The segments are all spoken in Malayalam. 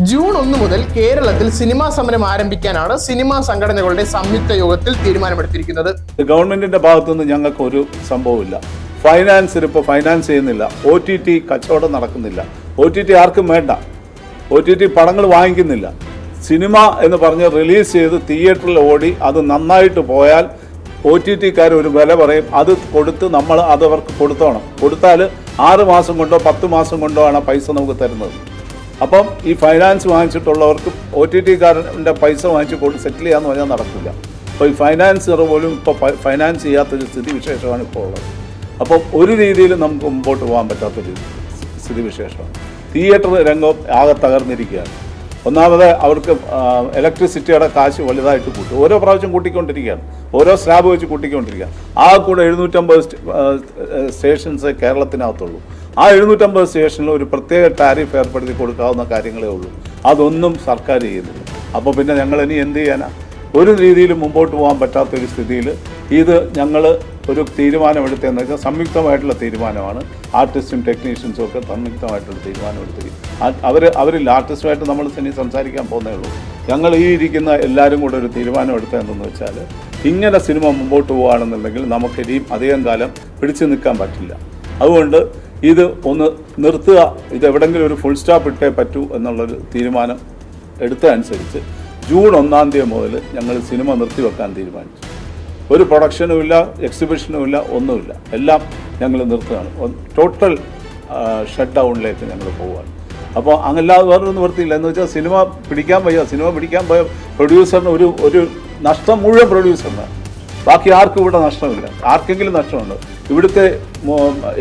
ജൂൺ ഒന്ന് മുതൽ കേരളത്തിൽ സിനിമാ സമരം ആരംഭിക്കാനാണ് സിനിമാ സംഘടനകളുടെ സംയുക്ത യോഗത്തിൽ തീരുമാനമെടുത്തിരിക്കുന്നത്. ഗവൺമെന്റിന്റെ ഭാഗത്തുനിന്ന് ഞങ്ങൾക്ക് ഒരു സംഭവമില്ല. ഫൈനാൻസ് ഇപ്പോൾ ഫൈനാൻസ് ചെയ്യുന്നില്ല. ഒ ടി ടി കച്ചവടം നടക്കുന്നില്ല. ഒ ടി ടി ആർക്കും വേണ്ട. ഒ ടി ടി പടങ്ങൾ വാങ്ങിക്കുന്നില്ല. സിനിമ എന്ന് പറഞ്ഞ് റിലീസ് ചെയ്ത് തിയേറ്ററിൽ ഓടി അത് നന്നായിട്ട് പോയാൽ ഒ ടി ടിക്കാർ ഒരു വില പറയും. അത് കൊടുത്ത് നമ്മൾ അത് അവർക്ക് കൊടുത്തോണം. കൊടുത്താൽ ആറ് മാസം കൊണ്ടോ പത്ത് മാസം കൊണ്ടോ ആണ് പൈസ നമുക്ക് തരുന്നത്. അപ്പം ഈ ഫൈനാൻസ് വാങ്ങിച്ചിട്ടുള്ളവർക്ക് ഒ ടി ടി കാരന്റെ പൈസ വാങ്ങിച്ച് കൊണ്ട് സെറ്റിൽ ചെയ്യാന്ന് പറഞ്ഞാൽ നടക്കില്ല. അപ്പോൾ ഈ ഫൈനാൻസർ പോലും ഇപ്പോൾ ഫൈനാൻസ് ചെയ്യാത്തൊരു സ്ഥിതി വിശേഷമാണ് ഇപ്പോൾ ഉള്ളത്. അപ്പോൾ ഒരു രീതിയിലും നമുക്ക് മുമ്പോട്ട് പോകാൻ പറ്റാത്തൊരു സ്ഥിതി വിശേഷമാണ്. തിയേറ്റർ രംഗം ആകെ തകർന്നിരിക്കുകയാണ്. ഒന്നാമത് അവർക്ക് ഇലക്ട്രിസിറ്റിയുടെ കാശ് വലുതായിട്ട് കൂട്ടും. ഓരോ പ്രാവശ്യം കൂട്ടിക്കൊണ്ടിരിക്കുകയാണ്. ഓരോ സ്ലാബ് വെച്ച് കൂട്ടിക്കൊണ്ടിരിക്കുകയാണ്. ആ കൂടെ എഴുന്നൂറ്റമ്പത് സ്റ്റേഷൻസ് കേരളത്തിനകത്തുള്ളൂ. ആ എഴുന്നൂറ്റമ്പത് സ്റ്റേഷനിൽ ഒരു പ്രത്യേക ടാരിഫ് ഏർപ്പെടുത്തി കൊടുക്കാവുന്ന കാര്യങ്ങളേ ഉള്ളൂ. അതൊന്നും സർക്കാർ ചെയ്യുന്നില്ല. അപ്പോൾ പിന്നെ ഞങ്ങൾ ഇനി എന്ത് ചെയ്യാനാ? ഒരു രീതിയിലും മുമ്പോട്ട് പോകാൻ പറ്റാത്ത ഒരു സ്ഥിതിയിൽ ഇത് ഞങ്ങൾ ഒരു തീരുമാനമെടുത്തതെന്ന് വെച്ചാൽ സംയുക്തമായിട്ടുള്ള തീരുമാനമാണ്. ആർട്ടിസ്റ്റും ടെക്നീഷ്യൻസും ഒക്കെ സംയുക്തമായിട്ടുള്ള തീരുമാനമെടുത്തിരിക്കും അവർ അവരിൽ ആർട്ടിസ്റ്റുമായിട്ട് നമ്മൾ ഇനി സംസാരിക്കാൻ പോകുന്നേ ഉള്ളൂ. ഞങ്ങൾ ഈ ഇരിക്കുന്ന എല്ലാവരും കൂടെ ഒരു തീരുമാനം എടുത്തതെന്ന് വെച്ചാൽ ഇങ്ങനെ സിനിമ മുമ്പോട്ട് പോകുകയാണെന്നുണ്ടെങ്കിൽ നമുക്ക് ഇനിയും അധികം കാലം പിടിച്ചു നിൽക്കാൻ പറ്റില്ല. അതുകൊണ്ട് ഇത് ഒന്ന് നിർത്തുക. ഇത് എവിടെങ്കിലും ഒരു ഫുൾ സ്റ്റോപ്പ് ഇട്ടേ പറ്റൂ എന്നുള്ളൊരു തീരുമാനം എടുത്തതനുസരിച്ച് ജൂൺ ഒന്നാം തീയതി മുതൽ ഞങ്ങൾ സിനിമ നിർത്തിവെക്കാൻ തീരുമാനിച്ചു. ഒരു പ്രൊഡക്ഷനും ഇല്ല എക്സിബിഷനും ഇല്ല ഒന്നുമില്ല. എല്ലാം ഞങ്ങൾ നിർത്തുകയാണ്. ടോട്ടൽ ഷട്ട് ഡൗണിലേക്ക് ഞങ്ങൾ പോവുകയാണ്. അപ്പോൾ അങ്ങല്ലാതെ വേറൊരു നിവൃത്തിയില്ല. എന്ന് വെച്ചാൽ സിനിമ പിടിക്കാൻ വയ്യ. സിനിമ പിടിക്കാൻ പോയ പ്രൊഡ്യൂസറിന് ഒരു ഒരു നഷ്ടം മുഴുവൻ പ്രൊഡ്യൂസറിനാണ് ബാക്കി ആർക്കും ഇവിടെ നഷ്ടമില്ല. ആർക്കെങ്കിലും നഷ്ടമുണ്ട്. ഇവിടുത്തെ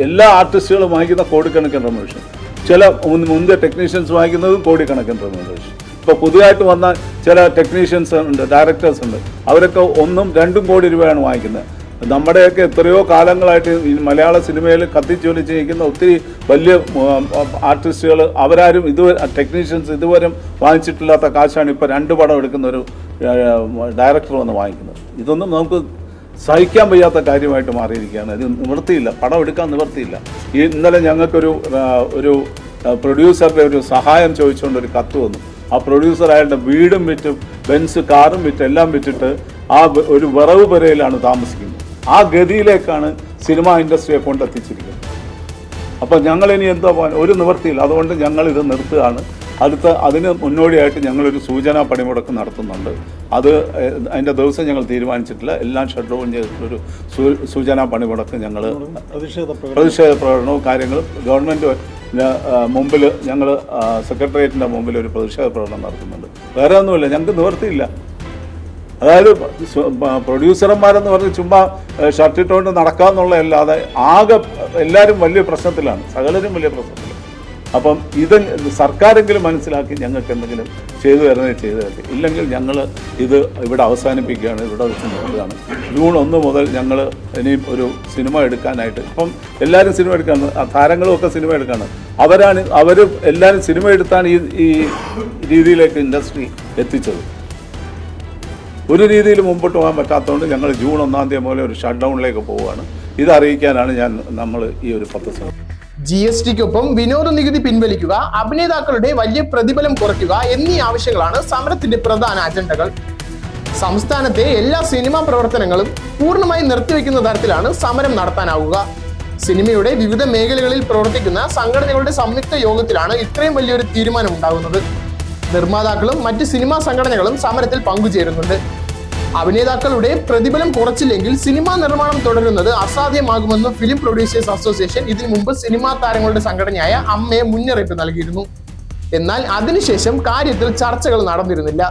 എല്ലാ ആർട്ടിസ്റ്റുകളും വാങ്ങിക്കുന്ന കോടിക്കണക്കിന് റെമുനേഷൻ ചില മുൻപേ ടെക്നീഷ്യൻസ് വാങ്ങിക്കുന്നതും കോടിക്കണക്കിന് റെമുനേഷൻ ഇപ്പോൾ പുതിയതായിട്ട് വന്ന ചില ടെക്നീഷ്യൻസ് ഉണ്ട് ഡയറക്ടേഴ്സ് ഉണ്ട്. അവരൊക്കെ ഒന്നും രണ്ടും കോടി രൂപയാണ് വാങ്ങിക്കുന്നത്. നമ്മുടെയൊക്കെ എത്രയോ കാലങ്ങളായിട്ട് ഈ മലയാള സിനിമയിൽ കത്തിച്ചൊലിച്ച് നിൽക്കുന്ന ഒത്തിരി വലിയ ആർട്ടിസ്റ്റുകൾ അവരാരും ഇതുവരെ ടെക്നീഷ്യൻസ് ഇതുവരെ വാങ്ങിച്ചിട്ടില്ലാത്ത കാശാണ് ഇപ്പോൾ രണ്ട് പടം എടുക്കുന്ന ഒരു ഡയറക്ടർ വന്ന് വാങ്ങിക്കുന്നത്. ഇതൊന്നും നമുക്ക് സഹിക്കാൻ വയ്യാത്ത കാര്യമായിട്ട് മാറിയിരിക്കുകയാണ്. ഇത് നിവൃത്തിയില്ല പടം എടുക്കാൻ നിവൃത്തിയില്ല ഈ ഇന്നലെ ഞങ്ങൾക്കൊരു ഒരു പ്രൊഡ്യൂസറുടെ ഒരു സഹായം ചോദിച്ചുകൊണ്ട് ഒരു കത്ത് വന്നു. ആ പ്രൊഡ്യൂസർ അയാളുടെ വീടും വിറ്റും ബെൻസ് കാറും വിറ്റ് എല്ലാം വിറ്റിട്ട് ആ ഒരു വിറവ് പെരയിലാണ് താമസിക്കുന്നത്. ആ ഗതിയിലേക്കാണ് സിനിമാ ഇൻഡസ്ട്രിയെ കൊണ്ടെത്തിച്ചിരിക്കുന്നത്. അപ്പോൾ ഞങ്ങൾ ഇനി എന്താ പോകാൻ ഒരു നിവൃത്തിയില്ല. അതുകൊണ്ട് ഞങ്ങൾ ഇത് നിർത്തുകയാണ്. അടുത്ത അതിന് മുന്നോടിയായിട്ട് ഞങ്ങളൊരു സൂചനാ പണിമുടക്ക് നടത്തുന്നുണ്ട്. അത് അതിന്റെ ദിവസം ഞങ്ങൾ തീരുമാനിച്ചിട്ടില്ല. എല്ലാം ഷട്ട്ഡൗൺ ചെയ്തിട്ടുള്ളൊരു സൂചനാ പണിമുടക്ക് ഞങ്ങൾ പ്രതിഷേധ പ്രകടനവും കാര്യങ്ങളും ഗവൺമെന്റ് മുമ്പിൽ ഞങ്ങൾ സെക്രട്ടേറിയറ്റിന്റെ മുമ്പിൽ ഒരു പ്രതിഷേധ പ്രകടനം നടത്തുന്നുണ്ട്. വേറെ ഒന്നുമില്ല. ഞങ്ങൾക്ക് നിവൃത്തിയില്ല. അതായത് പ്രൊഡ്യൂസർമാരെന്ന് പറഞ്ഞ് ചുമ്മാ ഷർട്ടിട്ടുകൊണ്ട് നടക്കാന്നുള്ളതല്ലാതെ ആകെ എല്ലാവരും വലിയ പ്രശ്നത്തിലാണ്. സകലരും വലിയ പ്രശ്നത്തിലാണ്. അപ്പം ഇത് സർക്കാരെങ്കിലും മനസ്സിലാക്കി ഞങ്ങൾക്ക് എന്തെങ്കിലും ചെയ്തു തരുന്നത് ചെയ്തു തരട്ടെ. ഇല്ലെങ്കിൽ ഞങ്ങൾ ഇത് ഇവിടെ അവസാനിപ്പിക്കുകയാണ് ഇവിടെ വെച്ച് നിർത്തുകയാണ്. ജൂൺ ഒന്ന് മുതൽ ഞങ്ങൾ ഇനിയും ഒരു സിനിമ എടുക്കാനായിട്ട് ഇപ്പം എല്ലാവരും സിനിമ എടുക്കാണ്. താരങ്ങളും ഒക്കെ സിനിമ എടുക്കാണ്. അവരാണ് അവർ എല്ലാവരും സിനിമ എടുത്താണ് ഈ ഈ രീതിയിലേക്ക് ഇൻഡസ്ട്രി എത്തിച്ചത്. ഒരു രീതിയിൽ മുമ്പോട്ട് പോകാൻ പറ്റാത്തതുകൊണ്ട് ഞങ്ങൾ ജൂൺ ഒന്നാം തീയതി മുതൽ ഒരു ഷട്ട് ഡൗണിലേക്ക് പോവുകയാണ്. ഇത് അറിയിക്കാനാണ് ഞാൻ നമ്മൾ ഈ ഒരു പത്രസഭ ജി എസ് ടിക്കൊപ്പം വിനോദ നികുതി പിൻവലിക്കുക അഭിനേതാക്കളുടെ വലിയ പ്രതിഫലം കുറയ്ക്കുക എന്നീ ആവശ്യങ്ങളാണ് സമരത്തിന്റെ പ്രധാന അജണ്ടകൾ. സംസ്ഥാനത്തെ എല്ലാ സിനിമാ പ്രവർത്തനങ്ങളും പൂർണമായി നിർത്തിവെക്കുന്ന തരത്തിലാണ് സമരം നടത്താനാവുക. സിനിമയുടെ വിവിധ മേഖലകളിൽ പ്രവർത്തിക്കുന്ന സംഘടനകളുടെ സംയുക്ത യോഗത്തിലാണ് ഇത്രയും വലിയൊരു തീരുമാനം ഉണ്ടാകുന്നത് നിർമ്മാതാക്കളും മറ്റ് സിനിമാ സംഘടനകളും സമരത്തിൽ പങ്കുചേരുന്നുണ്ട്. അഭിനേതാക്കളുടെ പ്രതിഫലം കുറച്ചില്ലെങ്കിൽ സിനിമാ നിർമ്മാണം തുടരുന്നത് അസാധ്യമാകുമെന്ന് ഫിലിം പ്രൊഡ്യൂസേഴ്സ് അസോസിയേഷൻ ഇതിനു മുമ്പ് സിനിമാ താരങ്ങളുടെ സംഘടനയായ അമ്മയെ മുന്നറിയിപ്പ് നൽകിയിരുന്നു. എന്നാൽ അതിനുശേഷം കാര്യത്തിൽ ചർച്ചകൾ നടന്നിരുന്നില്ല.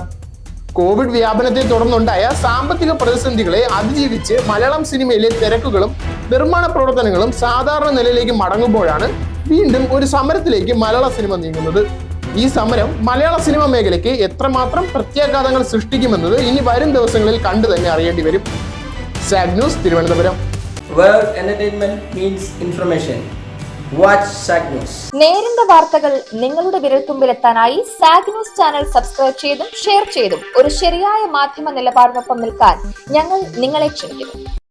കോവിഡ് വ്യാപനത്തെ തുടർന്നുണ്ടായ സാമ്പത്തിക പ്രതിസന്ധികളെ അതിജീവിച്ച് മലയാളം സിനിമയിലെ തിരക്കുകളും നിർമ്മാണ പ്രവർത്തനങ്ങളും സാധാരണ നിലയിലേക്ക് മടങ്ങുമ്പോഴാണ് വീണ്ടും ഒരു സമരത്തിലേക്ക് മലയാള സിനിമ നീങ്ങുന്നത്. ഈ സമരം മലയാള സിനിമ മേഖലയ്ക്ക് എത്രമാത്രം പ്രത്യാഘാതങ്ങൾ സൃഷ്ടിക്കുമെന്നത് ഇനി വരും ദിവസങ്ങളിൽ കണ്ടു തന്നെ അറിയേണ്ടി വരും. Zag news Thiruvananthapuram. Entertainment means information watch zag news നേരിന്റെ വാർത്തകൾ നിങ്ങളുടെ വിരൽത്തുമ്പിലെത്താനായി സാഗ് ന്യൂസ് ചാനൽ സബ്സ്ക്രൈബ് ചെയ്തും ഷെയർ ചെയ്തും ഒരു ശരിയായ മാധ്യമ നിലപാടിനൊപ്പം നിൽക്കാൻ ഞങ്ങൾ നിങ്ങളെ ക്ഷണിക്കുന്നു.